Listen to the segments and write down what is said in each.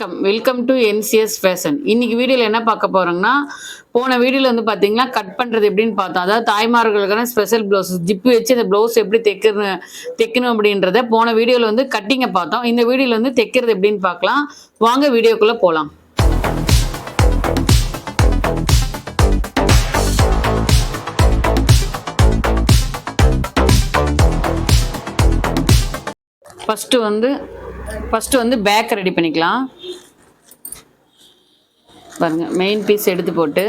Welcome welcome to NCS fashion இன்னைக்கு வீடியோவில் என்ன பார்க்க போறோங்கன்னா போன வீடியோவில் வந்து பார்த்தீங்கன்னா கட் பண்ணுறது எப்படின்னு பார்த்தோம். அதாவது தாய்மார்களுக்கான ஸ்பெஷல் ப்ளவுஸ் ஜிப்பு வச்சு அந்த ப்ளவுஸ் எப்படி தைக்கணும் தைக்கணும் அப்படின்றத போன வீடியோவில் வந்து கட்டிங்கை பார்த்தோம். இந்த வீடியோவில் வந்து தைக்கிறது எப்படின்னு பார்க்கலாம். வாங்க வீடியோக்குள்ளே போகலாம் ஃபஸ்ட்டு வந்து ஃபஸ்ட்டு வந்து பேக் ரெடி பண்ணிக்கலாம். பாருங்கள் மெயின் பீஸ் எடுத்து போட்டு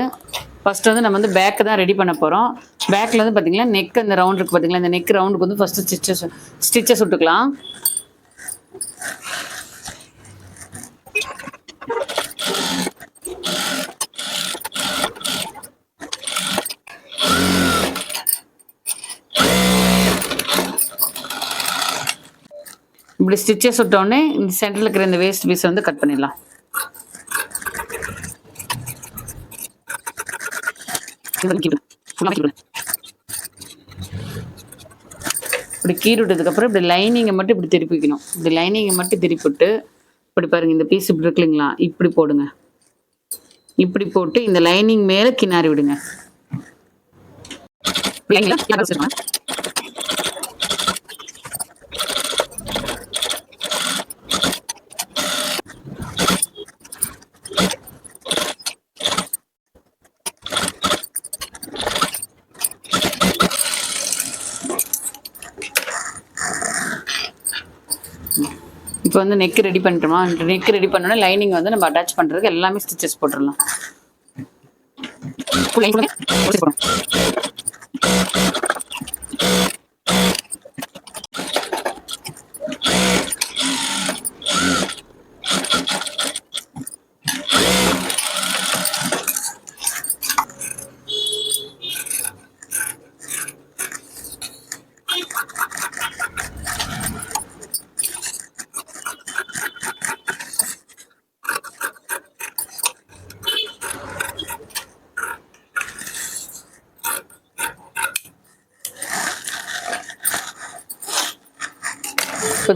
ஃபஸ்ட்டு வந்து நம்ம வந்து பேக்கு தான் ரெடி பண்ண போகிறோம் பேக்கில் வந்து பார்த்தீங்கன்னா நெக் அந்த ரவுண்ட் இருக்குது பார்த்தீங்களா இந்த நெக் ரவுண்டுக்கு வந்து ஃபஸ்ட்டு ஸ்டிச்சஸ் ஸ்டிச்சஸ் விட்டுக்கலாம் இப்படி ஸ்டிச்சஸ் விட்டோடனே இந்த சென்டரில் இருக்கிற இந்த வேஸ்ட் பீஸை வந்து கட் பண்ணிடலாம். இப்படி கீறி விட்டதுக்கப்புறம் இப்படி லைனிங்கை மட்டும் இப்படி திருப்பி வைக்கணும். இப்படி லைனிங்கை மட்டும் திருப்பிவிட்டு இப்படி பாருங்க இந்த பீஸ் இப்படி இருக்கு இல்லைங்களா இப்படி போடுங்க. இப்படி போட்டு இந்த லைனிங் மேலே கினாரி விடுங்க. இப்போ வந்து நெக் ரெடி பண்ணிட்டோமா? நெக் ரெடி பண்ணோன்னா லைனிங் வந்து நம்ம அட்டாச் பண்ணுறதுக்கு எல்லாமே ஸ்டிச்சஸ் போட்டுடலாம்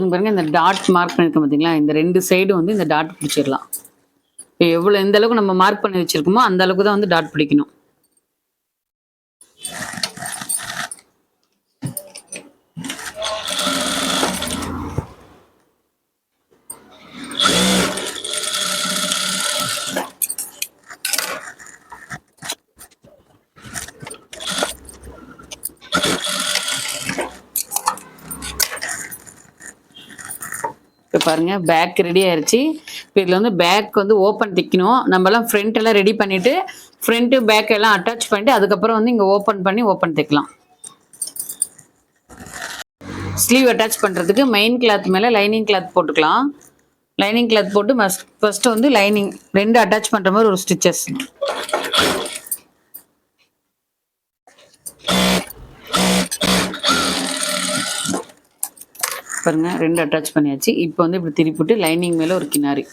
Full பாருங்க இந்த டாட் மார்க் பண்ணியிருக்கோம் பார்த்தீங்களா இந்த ரெண்டு சைடும் வந்து இந்த டாட் பிடிச்சிடலாம். இப்போ எவ்வளோ எந்த அளவுக்கு நம்ம மார்க் பண்ணி வச்சிருக்கோமோ அந்த அளவுக்கு தான் வந்து டாட் பிடிக்கணும். பாருங்க பேக் ரெடி ஆயிருச்சு. இப்போ இதில் வந்து பேக் வந்து ஓப்பன் தைக்கணும். நம்மலாம் ஃப்ரண்ட் எல்லாம் ரெடி பண்ணிட்டு ஃப்ரண்ட்டு பேக் எல்லாம் அட்டாச் பண்ணிட்டு அதுக்கப்புறம் வந்து இங்கே ஓப்பன் பண்ணி ஓப்பன் தைக்கலாம். ஸ்லீவ் அட்டாச் பண்ணுறதுக்கு மெயின் கிளாத் மேலே லைனிங் கிளாத் போட்டுக்கலாம். லைனிங் கிளாத் போட்டு மஸ்ட் ஃபஸ்ட்டு வந்து லைனிங் ரெண்டு அட்டாச் பண்ணுற மாதிரி ஒரு ஸ்டிச்சஸ் பாருங்க ரெண்டு அட்டாச் பண்ணியாச்சு. இப்போ வந்து இப்படி திருப்பிட்டு லைனிங் மேலே ஒரு கிணாரி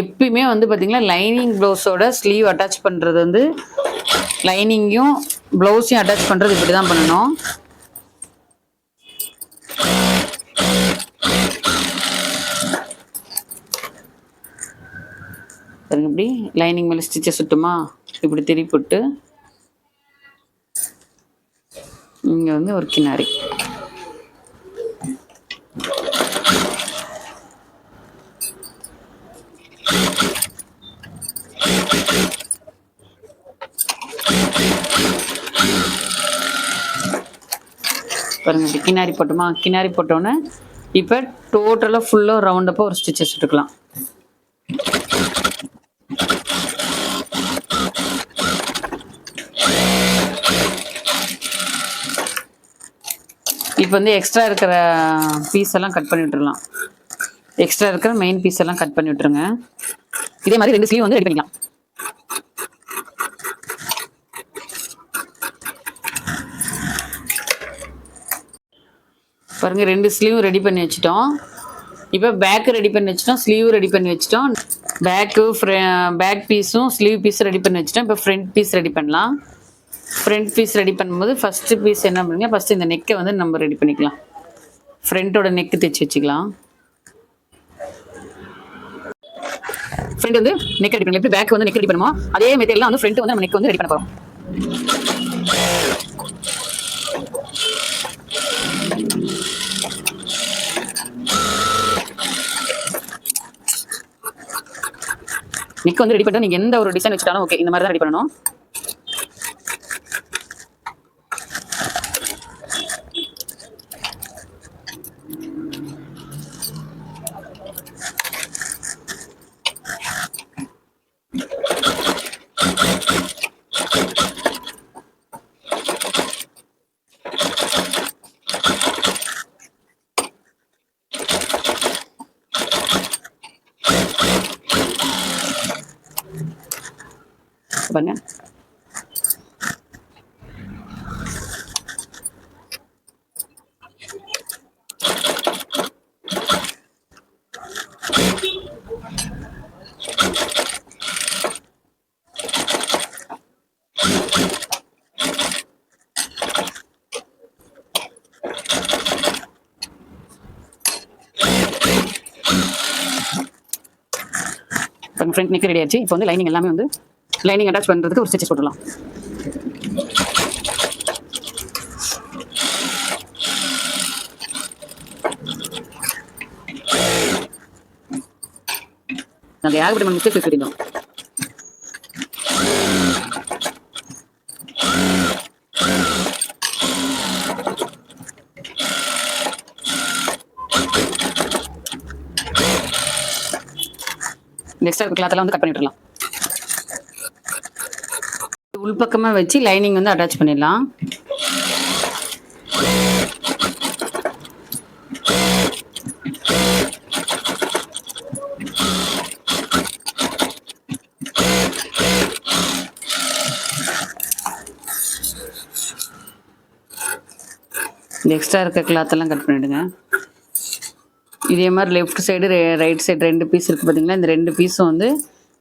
எப்பயுமே வந்து பார்த்தீங்கன்னா லைனிங் ப்ளவுஸோட ஸ்லீவ் அட்டாச் பண்ணுறது வந்து லைனிங்கையும் ப்ளவுஸையும் அட்டாச் பண்ணுறது இப்படி தான் பண்ணணும். பாருங்க இப்படி லைனிங் மேலே ஸ்டிச்சை சுட்டுமா? இப்படி திருப்பிட்டு இங்கே வந்து ஒரு கினாரி பாருங்கள் இப்படி கினாரி போட்டோமா? கினாரி போட்டோன்னே இப்போ டோட்டலாக ஃபுல்லாக ரவுண்டப்பாக ஒரு ஸ்டிச்சஸ் எடுக்கலாம். இப்போ வந்து எக்ஸ்ட்ரா இருக்கிற பீஸ் எல்லாம் கட் பண்ணி விட்டுருலாம் எக்ஸ்ட்ரா இருக்கிற மெயின் பீஸ் எல்லாம் கட் பண்ணி விட்டுருங்க. இதே மாதிரி ரெண்டு ஸ்லீவ் வந்து ரெடி பண்ணிக்கலாம். பாருங்கள் ரெண்டு ஸ்லீவ் ரெடி பண்ணி வச்சிட்டோம். இப்போ பேக்கு ரெடி பண்ணி வச்சிட்டோம் ஸ்லீவ் ரெடி பண்ணி வச்சிட்டோம். பேக்கு பேக் பீஸும் ஸ்லீவ் பீஸும் ரெடி பண்ணி வச்சிட்டோம். இப்போ ஃப்ரண்ட் பீஸ் ரெடி பண்ணலாம். ஃப்ரண்ட் பீஸ் ரெடி பண்ணும்போது ஃபஸ்ட்டு பீஸ் என்ன பண்ணுங்க ஃபஸ்ட்டு இந்த நெக்கை வந்து நம்ம ரெடி பண்ணிக்கலாம். ஃப்ரண்ட்டோட நெக்கு தைச்சி வச்சுக்கலாம். ஃப்ரண்ட் வந்து நெக் ரெடி பண்ணலாம். எப்படி பேக் வந்து நெக் ரெடி பண்ணுமோ அதே மெத்தேட்ல வந்து ஃப்ரண்ட் வந்து நம்ம நெக் வந்து ரெடி பண்ண போகிறோம் நெக் வந்து ரெடி பண்ணிட்டு நீங்க எந்த ஒரு டிசைன் வச்சுட்டாலும் ஓகே இந்த மாதிரி தான் ரெடி பண்ணணும் பாருங்க ஃப்ரண்ட் நெக் ரெடி ஆயிடுச்சு. இப்போ வந்து லைனிங் எல்லாமே வந்து லைனிங் அட்டாச் பண்ணுறதுக்கு ஒரு ஸ்டிச்சஸ் போட்டுடலாம். நாங்கள் ஏகப்பட்ட மிஸ்டேக் சொல்லியிருந்தோம் நெக்ஸ்ட் கிளாத்தெல்லாம் வந்து கட் பண்ணி உள்பக்கமாக வச்சு லைனிங் வந்து அட்டாச் பண்ணிடலாம். இந்த எக்ஸ்ட்ரா இருக்க கிளாத்தெல்லாம் கட் பண்ணிவிடுங்க இதே மாதிரி லெஃப்ட் சைடு ரைட் சைடு ரெண்டு பீஸ் இருக்குது பார்த்தீங்களா இந்த ரெண்டு பீஸும் வந்து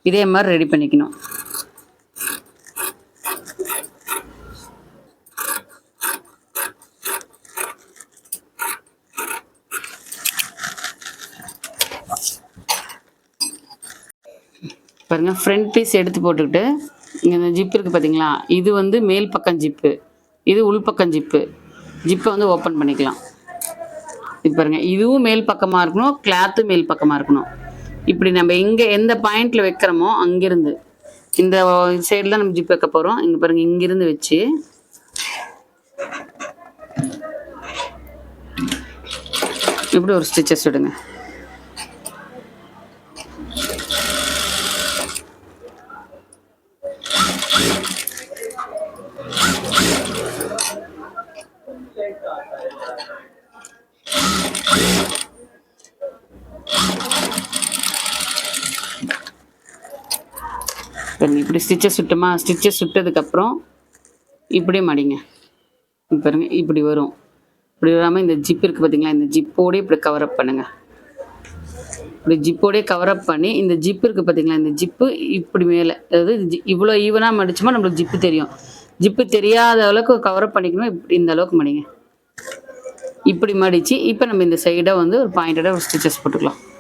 இதே மாதிரி ரெடி பண்ணிக்கணும். பாருங்கள் ஃப்ரண்ட் பீஸ் எடுத்து போட்டுக்கிட்டு இங்கே இந்த ஜிப் இருக்குது பார்த்தீங்களா இது வந்து மேல் பக்கம் ஜிப்பு இது உள்பக்கம் ஜிப்பு ஜிப்பை வந்து ஓப்பன் பண்ணிக்கலாம். இப்போ பாருங்க இதுவும் மேல் பக்கமாக இருக்கணும் கிளாத்தும் மேல் பக்கமாக இருக்கணும். இப்படி நம்ம எங்கே எந்த பாயிண்டில் வைக்கிறோமோ அங்கேருந்து. இந்த சைடில் நம்ம ஜிப் வைக்க போகிறோம் இங்கே பாருங்கள் இங்கிருந்து வச்சு. இப்படி ஒரு ஸ்டிச்சஸ் விடுங்க பாருங்க இப்படி ஸ்டிச்சஸ் சுட்டுமா? ஸ்டிச்சஸ் சுட்டதுக்கப்புறம் இப்படியே மடிங்க. இப்ப பாருங்க இப்படி வரும். இப்படி வராமல் இந்த ஜிப் இருக்குது பார்த்தீங்களா இந்த ஜிப்போடே இப்படி கவர் அப் பண்ணுங்க. இப்படி ஜிப்போடே கவர் அப் பண்ணி இந்த ஜிப் இருக்குது பார்த்தீங்களா இந்த ஜிப்பு இப்படி மேலே. அதாவது ஜி- இவ்வளோ ஈவனாக மடிச்சோமா நம்மளுக்கு ஜிப்பு தெரியும். ஜிப்பு தெரியாத அளவுக்கு கவர் அப் பண்ணிக்கணும்? இப்படி இந்த அளவுக்கு மடிங்க. இப்படி மடித்து இப்போ நம்ம இந்த சைடாக வந்து ஒரு பாயிண்டடாக ஒரு ஸ்டிச்சஸ் போட்டுக்கலாம்.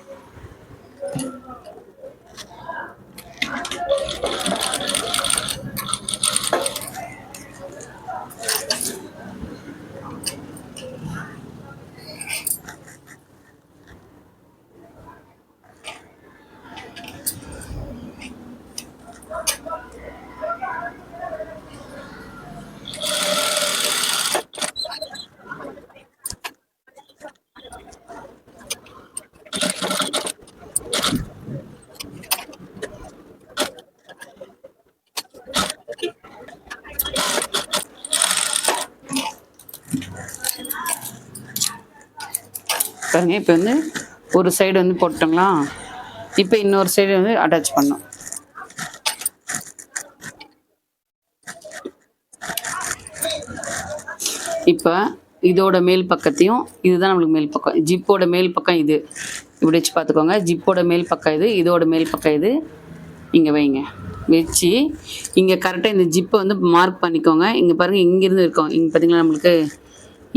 பாருங்க இப்போ வந்து ஒரு சைடு வந்து போட்டோங்களா இப்போ இன்னொரு சைடு வந்து அட்டாச் பண்ணோம். இப்போ இதோட மேல் பக்கத்தையும் இதுதான் நம்மளுக்கு மேல் பக்கம். ஜிப்போட மேல் பக்கம் இது. இப்படி வச்சு பார்த்துக்கோங்க. ஜிப்போட மேல் பக்கம் இது இதோட மேல் பக்கம் இது. இங்கே வைங்க. வச்சு இங்கே கரெக்டாக இந்த ஜிப்பை வந்து மார்க் பண்ணிக்கோங்க. இங்கே பாருங்கள் இங்கேருந்து இருக்கோம். இங்கே பார்த்தீங்களா நம்மளுக்கு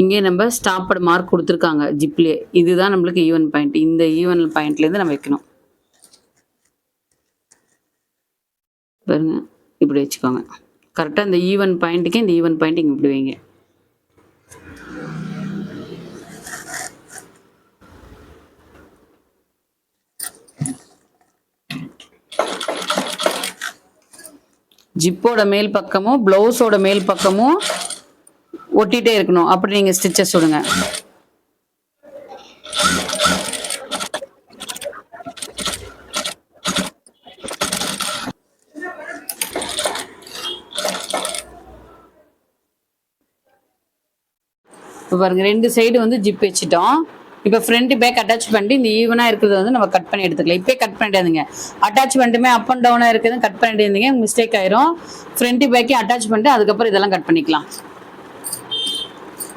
இங்கே நம்ம ஸ்டாப்போட மார்க் கொடுத்துருக்காங்க ஜிப்லேயே இதுதான் நம்மளுக்கு ஈவன் பாயிண்ட் இந்த ஈவன் பாயிண்ட்லேருந்து நம்ம வைக்கணும். பாருங்க இப்படி வச்சுக்கோங்க. கரெக்டாக இந்த ஈவன் பாயிண்ட்டுக்கு இந்த ஈவன் பாயிண்ட் இங்கே இப்படி வைங்க. ஜிப்போட மேல் பக்கமும் ப்ளவுஸோட மேல் பக்கமும் ஒட்டிகிட்டே இருக்கணும். அப்படி நீங்கள் ஸ்டிச்சஸ் விடுங்க இப்போ பாருங்க ரெண்டு சைடு வந்து ஜிப் வச்சுட்டோம். இப்போ ஃப்ரண்ட் பேக் அட்டாச் பண்ணிட்டு இந்த ஈவனாக இருக்கிறத வந்து நம்ம கட் பண்ணி எடுத்துக்கலாம். இப்போ கட் பண்ணிடாதீங்க. அட்டாச்மெண்ட்டுமே அப் அண்ட் டவுனாக இருக்கிறது கட் பண்ணிட்டு இருந்தீங்க மிஸ்டேக் ஆயிரும். ஃப்ரண்ட் பேக்கே அட்டாச் பண்ணிட்டு அதுக்கப்புறம் இதெல்லாம் கட் பண்ணிக்கலாம்.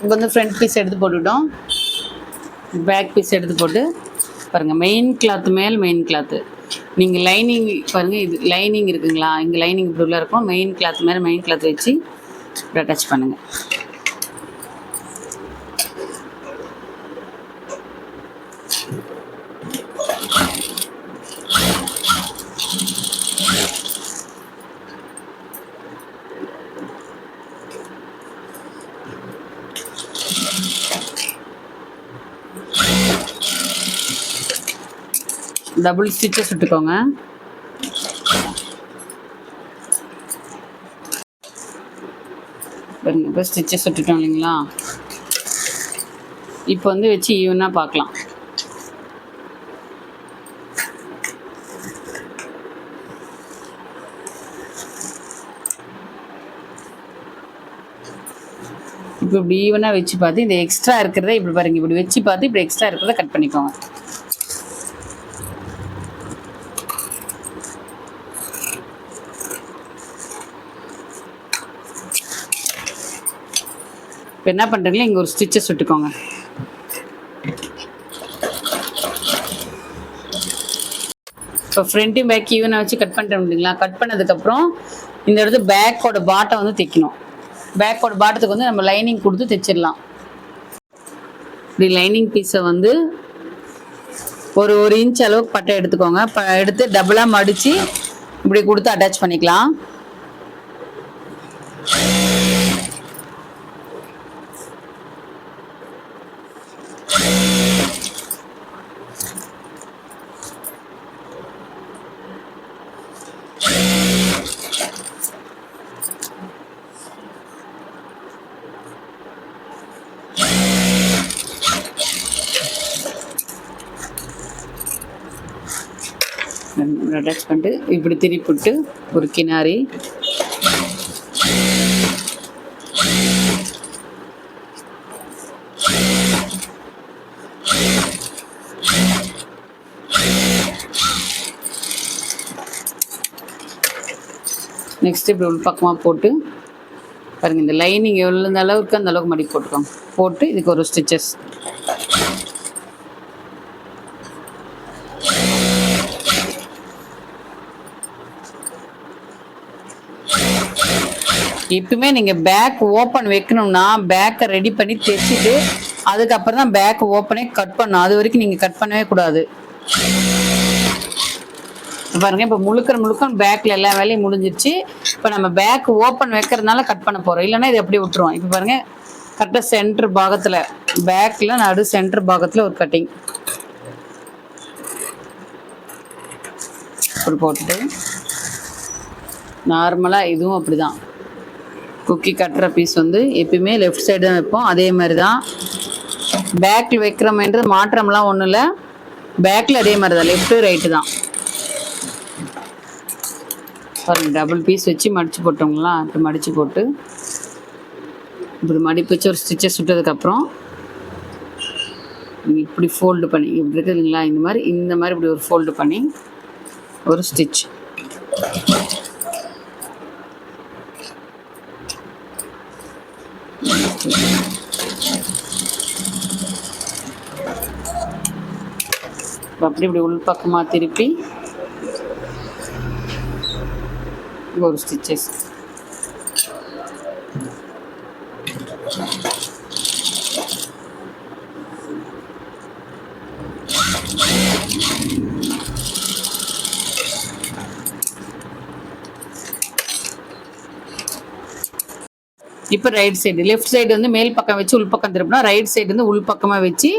இங்கே வந்து ஃப்ரண்ட் பீஸ் எடுத்து போட்டுவிட்டோம் பேக் பீஸ் எடுத்து போட்டு பாருங்கள் மெயின் கிளாத்து மேல் மெயின் கிளாத்து நீங்கள் லைனிங் பாருங்கள் இது லைனிங் இருக்குங்களா? இங்கே லைனிங் இப்படி உள்ள இருக்கும். மெயின் கிளாத் மேலே மெயின் கிளாத் வச்சு அட்டாச் பண்ணுங்கள் டபுள் ஸ்டிச்சஸ் விட்டுக்கோங்க. இப்போ ஸ்டிச்சஸ் விட்டுட்டோம் இல்லைங்களா? இப்போ வந்து வச்சு ஈவனாக பார்க்கலாம். இப்போ இப்படி ஈவனாக வச்சு பார்த்து இந்த எக்ஸ்ட்ரா இருக்கிறத இப்படி பாருங்க இப்படி வச்சு பார்த்து இப்படி எக்ஸ்ட்ரா இருக்கிறத கட் பண்ணிக்கோங்க. இப்போ என்ன பண்ணுறீங்களா இங்கே ஒரு ஸ்டிச்சஸ் விட்டுக்கோங்க. இப்போ ஃப்ரண்ட்டும் பேக் ஈவனை வச்சு கட் பண்ணுறோம் இல்லைங்களா கட் பண்ணதுக்கப்புறம் இந்த இடத்து பேக்கோட பாட்டை வந்து தைக்கணும். பேக்கோட பாட்டத்துக்கு வந்து நம்ம லைனிங் கொடுத்து தைச்சிடலாம். இப்படி லைனிங் பீஸை வந்து ஒரு ஒரு இன்ச் அளவுக்கு பட்டை எடுத்துக்கோங்க. ப எடுத்து டபுளாக மடித்து இப்படி கொடுத்து அட்டாச் பண்ணிக்கலாம் அட்டாச் பண்ணிட்டு இப்படி திருப்பிட்டு ஒரு கிணாரி நெக்ஸ்ட் இப்படி உள் பக்கமாக போட்டு பாருங்க இந்த லைனிங் எவ்வளோ அளவுக்கு அந்த அளவுக்கு மடி போட்டுக்கோங்க. போட்டு இதுக்கு ஒரு ஸ்டிச்சஸ் எப்பவுமே நீங்கள் பேக் ஓப்பன் வைக்கணும்னா பேக்கை ரெடி பண்ணி தைச்சிட்டு அதுக்கப்புறம் தான் பேக் ஓப்பனே கட் பண்ணணும். அது வரைக்கும் நீங்கள் கட் பண்ணவே கூடாது. பாருங்க இப்போ முழுக்கிற முழுக்க பேக்கில் எல்லா வேலையும் முடிஞ்சிருச்சு. இப்போ நம்ம பேக் ஓப்பன் வைக்கிறதுனால கட் பண்ண போகிறோம் இல்லைன்னா இது எப்படி விட்டுருவோம். இப்போ பாருங்க கரெக்டாக சென்டர் பாகத்தில் பேக்கில் நடு சென்டர் பாகத்தில் ஒரு கட்டிங் போட்டுட்டு நார்மலாக இதுவும் அப்படி தான் குக்கி கட்டுற பீஸ் வந்து எப்பயுமே லெஃப்ட் சைடு தான் வைப்போம். அதே மாதிரி தான் பேக்கில் வைக்கிறோமன்றது மாற்றம்லாம் ஒன்றும் இல்லை. பேக்கில் அதே மாதிரி தான் லெஃப்ட்டு ரைட்டு தான். பாருங்கள் டபுள் பீஸ் வச்சு மடித்து போட்டோங்களா? இப்போ மடித்து போட்டு. இப்படி மடிப்பு வச்சு ஒரு ஸ்டிச்சஸ் விட்டதுக்கப்புறம் இப்படி ஃபோல்டு பண்ணி இப்படி இருக்குது இல்லைங்களா? இந்த மாதிரி இந்த மாதிரி இப்படி ஒரு ஃபோல்டு பண்ணி ஒரு ஸ்டிச் அப்படி இப்படி உள்பக்கமாக திருப்பி ஒரு ஸ்டிச்சஸ் இப்போ ரைட் சைடு லெஃப்ட் சைடு வந்து மேல் பக்கம் வச்சு உள் பக்கம் திருப்பினா ரைட் சைடு வந்து உள் உள்பக்கமாக வச்சு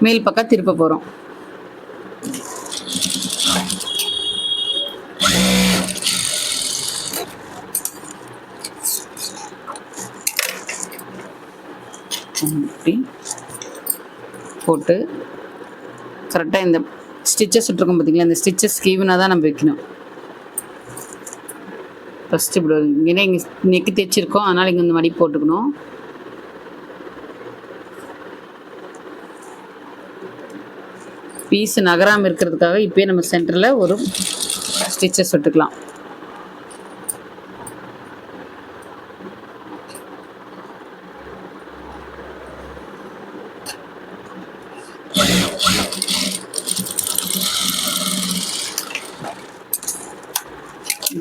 மேல் பக்கம் திருப்ப போகிறோம் இப்படி போட்டு கரெக்டாக இந்த ஸ்டிச்சஸ் விட்ருக்கோம் பார்த்தீங்களா இந்த ஸ்டிச்சஸ் ஈவனாக தான் நம்ம வைக்கணும். ஃபஸ்ட்டு இப்படி இங்கே இங்கே நெக்கு தைச்சிருக்கோம் அதனால் இங்கே இந்த மாதிரி போட்டுக்கணும். பீஸ் நகராமல் இருக்கிறதுக்காக இப்போயே நம்ம சென்டரில் ஒரு ஸ்டிச்சஸ் விட்டுக்கலாம்.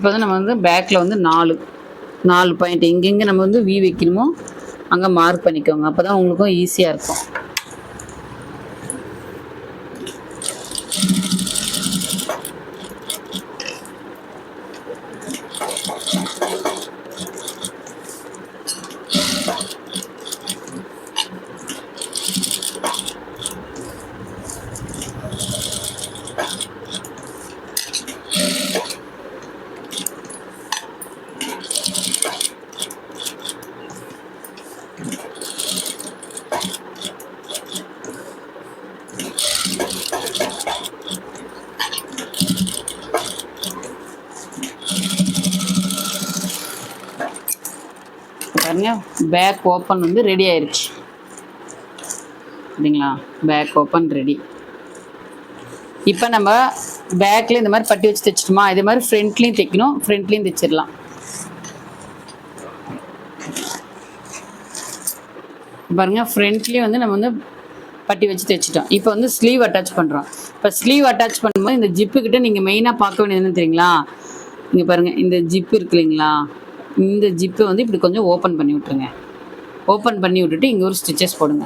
வந்து நம்ம வந்து பேக்கில் வந்து நாலு நாலு பாயிண்ட் எங்கெங்கே நம்ம வந்து வி வைக்கணுமோ அங்கே மார்க் பண்ணிக்கோங்க. அப்போ தான் உங்களுக்கும் ஈஸியாக இருக்கும் பாருங்க பேக் ஓப்பன் வந்து ரெடி ஆயிடுச்சு சரிங்களா? Back open ready. இப்போ நம்ம பேக்கில் இந்த மாதிரி பட்டி வச்சு தைச்சிட்டோமா? இதே மாதிரி ஃப்ரண்ட்லேயும் தைக்கணும் ஃப்ரண்ட்லேயும் தைச்சிடலாம். பாருங்க ஃப்ரண்ட்லேயும் வந்து நம்ம வந்து பட்டி வச்சு தைச்சிட்டோம். இப்போ வந்து ஸ்லீவ் அட்டாச் பண்ணுறோம் இப்போ ஸ்லீவ் அட்டாச் பண்ணும்போது இந்த ஜிப்பு கிட்ட நீங்கள் மெயினாக பார்க்க வேண்டியது என்ன தெரியுங்களா? இங்கே பாருங்கள் இந்த ஜிப்பு இருக்கு இல்லைங்களா? இந்த ஜிப்பை வந்து இப்படி கொஞ்சம் ஓப்பன் பண்ணி விட்ருங்க ஓப்பன் பண்ணி விட்டுட்டு இங்கே ஒரு ஸ்டிச்சஸ் போடுங்க.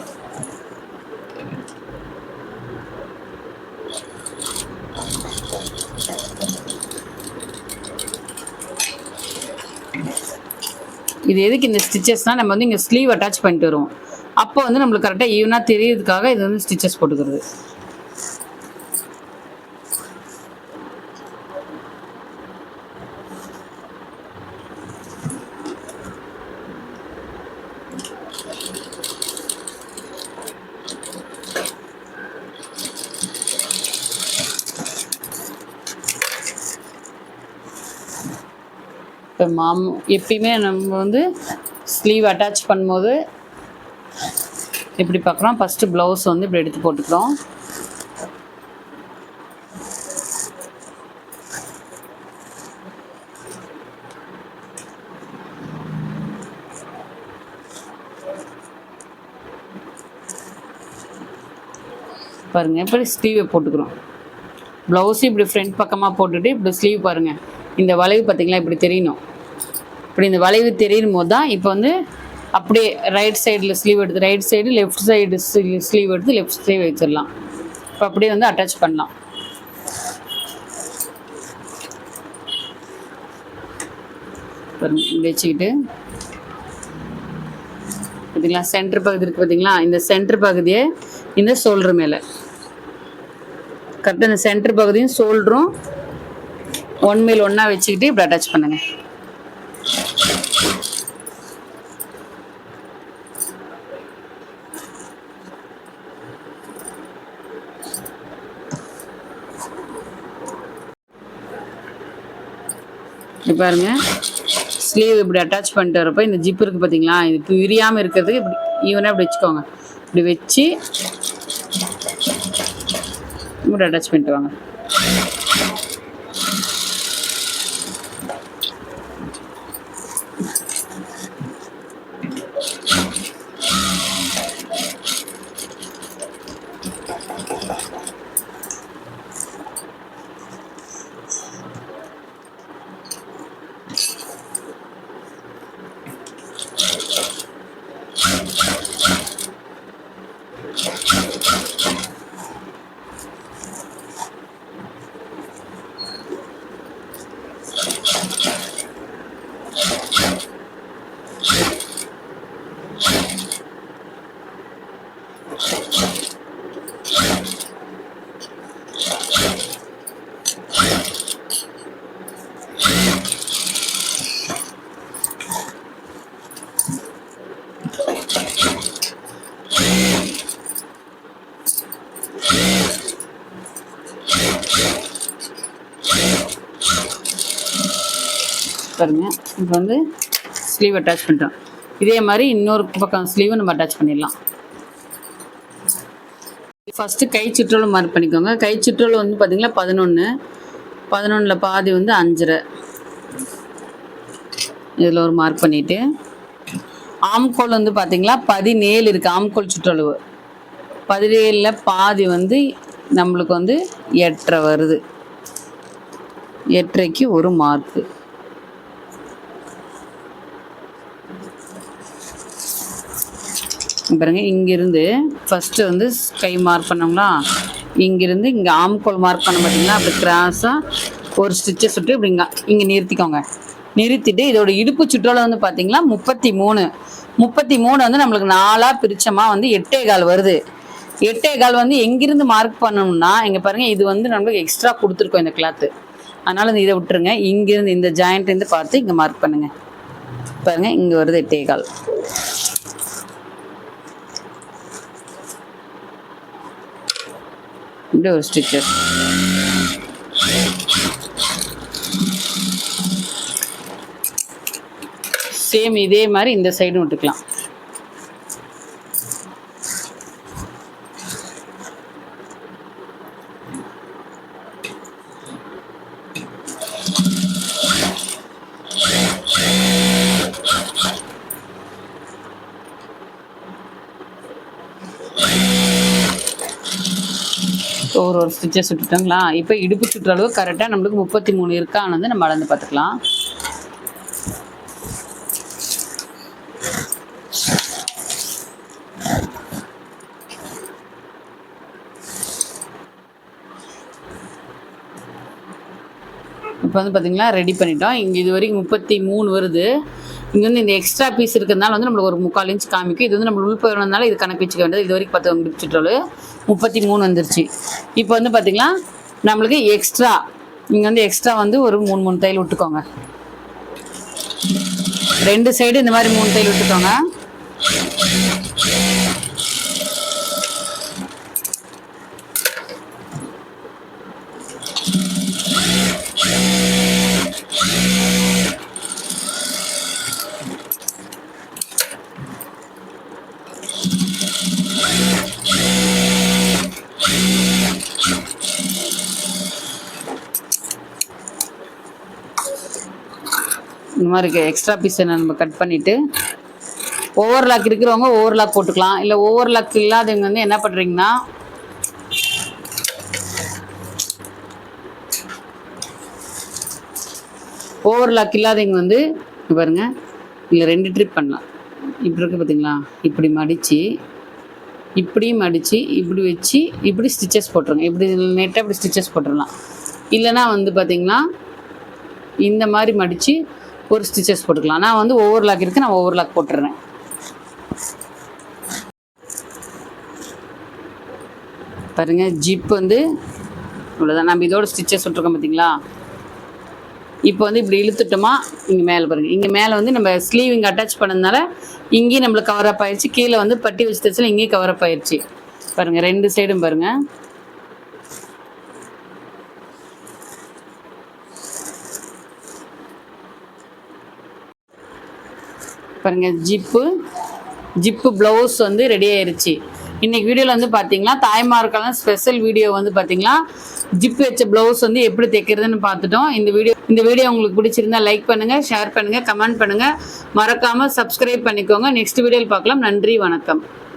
இது எதுக்கு இந்த ஸ்டிச்சஸ்னால் நம்ம வந்து இங்கே ஸ்லீவ் அட்டாச் பண்ணிட்டு வருவோம். அப்போ வந்து நம்மளுக்கு கரெக்டாக ஈவனாக தெரியறதுக்காக இது வந்து ஸ்டிச்சஸ் போட்டுக்கிறது. இப்போ மாம் எப்பயுமே நம்ம வந்து ஸ்லீவ் அட்டாச் பண்ணும்போது எப்படி பார்க்குறோம்? ஃபஸ்ட்டு ப்ளவுஸ் வந்து இப்படி எடுத்து போட்டுக்கிறோம். பாருங்க இப்படி ஸ்லீவை போட்டுக்கிறோம். ப்ளவுஸும் இப்படி ஃப்ரண்ட் பக்கமாக போட்டுட்டு இப்படி ஸ்லீவ் பாருங்கள் இந்த வளைவு பார்த்தீங்களா? இப்படி தெரியணும். இப்படி இந்த வளைவு தெரியும் போது தான் இப்போ வந்து அப்படியே ரைட் சைடில் ஸ்லீவ் எடுத்து right side left side sleeve எடுத்து லெஃப்ட் ஸ்லீவ் வச்சிடலாம். இப்போ அப்படியே வந்து அட்டாச் பண்ணலாம். வச்சுக்கிட்டு. பார்த்தீங்களா சென்டர் பகுதி இருக்குது பார்த்தீங்களா இந்த சென்டர் பகுதியை இந்த ஷோல்டர் மேலே. கரெக்டாக இந்த சென்டர் பகுதியும் ஷோல்டரும் ஒன் மேல் ஒன்றா வச்சுக்கிட்டு இப்படி அட்டாச் பண்ணுங்கள் இப்படி பாருங்க. ஸ்லீவ் இப்படி அட்டாச் பண்ணிட்டு வரப்போ இந்த ஜிப் இருக்குது பார்த்தீங்களா இது விரியாமல் இருக்கிறதுக்கு இப்படி ஈவனாக இப்படி வச்சுக்கோங்க. இப்படி வச்சு இப்படி அட்டாச் பண்ணிட்டு வாங்க. Thank you. இப்போ வந்து ஸ்லீவ் அட்டாச் பண்ணிட்டோம் இதே மாதிரி இன்னொரு பக்கம் ஸ்லீவை நம்ம அட்டாச் பண்ணிடலாம். ஃபஸ்ட்டு கை சுற்றளவு மார்க் பண்ணிக்கோங்க. கை சுற்றளவு வந்து பார்த்தீங்கன்னா பதினொன்று பதினொன்றில் பாதி வந்து அஞ்சரை. இதில் ஒரு மார்க் பண்ணிவிட்டு ஆம்கோல் வந்து பார்த்திங்களா பதினேழு இருக்குது ஆம்கோல் சுற்றளவு. பதினேழில் பாதி வந்து நம்மளுக்கு வந்து எட்டரை வருது. எட்டரைக்கு ஒரு மார்க்கு பாருங்க. இங்கிருந்து ஃபஸ்ட்டு வந்து கை மார்க் பண்ணோம்னா இங்கிருந்து இங்கே ஆம்கோல் மார்க் பண்ண பார்த்தீங்கன்னா அப்படி கிராஸாக ஒரு ஸ்டிச்சை சுட்டு இப்படி இங்கே இங்கே நிறுத்திக்கோங்க. நிறுத்திட்டு இதோட இடுப்பு சுற்றளவு வந்து பார்த்தீங்களா முப்பத்தி மூணு. முப்பத்தி மூணு வந்து நம்மளுக்கு நாலாக பிரிச்சமா வந்து எட்டே கால் வருது. எட்டே கால் வந்து எங்கிருந்து மார்க் பண்ணணும்னா இங்கே பாருங்க இது வந்து நம்மளுக்கு எக்ஸ்ட்ரா கொடுத்துருக்கோம் இந்த கிளாத்து அதனால இந்த இதை விட்டுருங்க. இங்கிருந்து இந்த ஜாயிண்ட்லேருந்து பார்த்து இங்கே மார்க் பண்ணுங்க. பாருங்க இங்கே வருது எட்டே கால். இப்படி ஒரு ஸ்டிச்சர் சேம் இதே மாதிரி இந்த சைடும் விட்டுக்கலாம் இப்போ சுட்டுட்டோங்களா? இப்போ இடுப்பு சுற்றளவு கரெக்டாக நம்மளுக்கு முப்பத்தி மூணு இருக்கான்னு வந்து நம்ம அளந்து பார்த்துக்கலாம். இப்போ வந்து பார்த்தீங்களா ரெடி பண்ணிட்டோம். இங்கே இது வரைக்கும் முப்பத்தி மூணு வருது. இங்கே வந்து இந்த எக்ஸ்ட்ரா பீஸ் இருக்கிறதுனால வந்து நம்மளுக்கு ஒரு முக்கால் இன்ச் காமிக்கும். இது வந்து நம்ம உள்பயிறந்தனால இது கணக்கு வச்சுக்க வேண்டியது. இது வரைக்கும் பார்த்து முடிச்சுட்டாலும் முப்பத்தி மூணு வந்துருச்சு. இப்போ வந்து பார்த்தீங்களா நம்மளுக்கு எக்ஸ்ட்ரா இங்கே வந்து எக்ஸ்ட்ரா வந்து ஒரு மூணு மூணு தையல் விட்டுக்கோங்க. ரெண்டு சைடு இந்த மாதிரி மூணு தையல் விட்டுக்கோங்க. மாதிரி இருக்குது எக்ஸ்ட்ரா பீஸை நம்ம கட் பண்ணிவிட்டு ஓவர் லாக் இருக்கிறவங்க ஓவர் லாக் போட்டுக்கலாம். இல்லை ஓவர் லாக் இல்லாதவங்க வந்து என்ன பண்ணுறீங்கன்னா ஓவர்லாக் இல்லாதவங்க வந்து பாருங்க இல்லை ரெண்டு ட்ரிப் பண்ணலாம். இப்படி இருக்கு பார்த்தீங்களா இப்படி மடித்து இப்படியும் மடித்து இப்படி வச்சு இப்படி ஸ்டிச்சஸ் போட்டுருங்க. இப்படி நெட்டாக இப்படி ஸ்டிச்சஸ் போட்டுடலாம் இல்லைன்னா வந்து பார்த்திங்கன்னா இந்த மாதிரி மடித்து ஒரு ஸ்டிச்சஸ் போட்டுக்கலாம். நான் வந்து ஓவர்லாக் இருக்குது நான் ஓவர்லாக் போட்டுறேன். பாருங்க ஜிப் வந்து இவ்வளோதான் நம்ம இதோட ஸ்டிச்சஸ் விட்ருக்கோம் பார்த்தீங்களா இப்போ வந்து இப்படி இழுத்துட்டோமா இங்கே மேலே பாருங்கள் இங்கே மேலே வந்து நம்ம ஸ்லீவ் இங்கே அட்டாச் பண்ணதுனால இங்கேயும் நம்மளுக்கு கவர் அப் ஆயிடுச்சு கீழே வந்து பட்டி வச்சு தைச்சல இங்கேயும் கவர் அப் ஆயிடுச்சு பாருங்கள் ரெண்டு சைடும் பாருங்கள் பாருங்கள் ஜிப்பு. ஜிப்பு ப்ளவுஸ் வந்து ரெடி ஆயிருச்சு. இன்னைக்கு வீடியோவில் வந்து பார்த்தீங்கன்னா தாய்மார்க்கெல்லாம் ஸ்பெஷல் வீடியோ வந்து பார்த்தீங்கன்னா ஜிப் வச்ச ப்ளவுஸ் வந்து எப்படி தைக்கிறதுன்னு பார்த்துட்டோம் இந்த வீடியோ இந்த வீடியோ உங்களுக்கு பிடிச்சிருந்தா லைக் பண்ணுங்கள் ஷேர் பண்ணுங்கள் கமெண்ட் பண்ணுங்கள் மறக்காம சப்ஸ்கிரைப் பண்ணிக்கோங்க. நெக்ஸ்ட் வீடியோவில் பார்க்கலாம். நன்றி வணக்கம்.